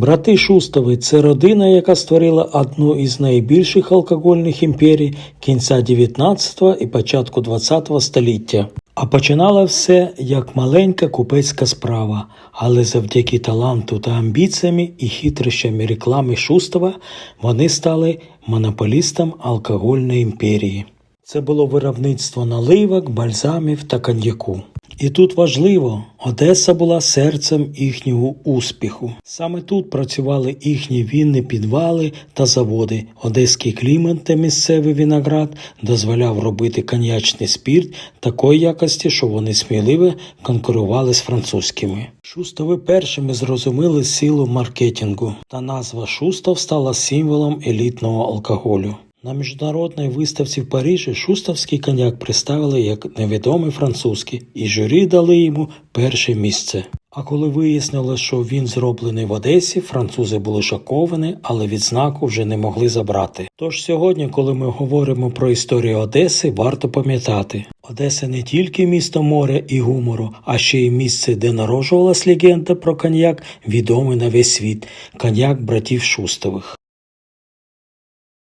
Брати Шустови це родина, яка створила одну із найбільших алкогольних імперій кінця 19 і початку 20 століття. А починала все як маленька купецька справа, але завдяки таланту та амбіціями і хитрощами реклами Шустова вони стали монополістом алкогольної імперії. Це було виробництво наливок, бальзамів та коньяку. І тут важливо, Одеса була серцем їхнього успіху. Саме тут працювали їхні вінні підвали та заводи. Одеський клімат та місцевий виноград дозволяв робити коньячний спірт такої якості, що вони сміливо конкурували з французькими. Шустови першими зрозуміли силу маркетингу, та назва Шустов стала символом елітного алкоголю. На міжнародній виставці в Парижі шустовський коньяк представили як невідомий французький, і журі дали йому перше місце. А коли вияснили, що він зроблений в Одесі, французи були шоковані, але відзнаку вже не могли забрати. Тож сьогодні, коли ми говоримо про історію Одеси, варто пам'ятати, Одеса не тільки місто моря і гумору, а ще й місце, де народжувалась легенда про коньяк, відомий на весь світ коньяк братів Шустових.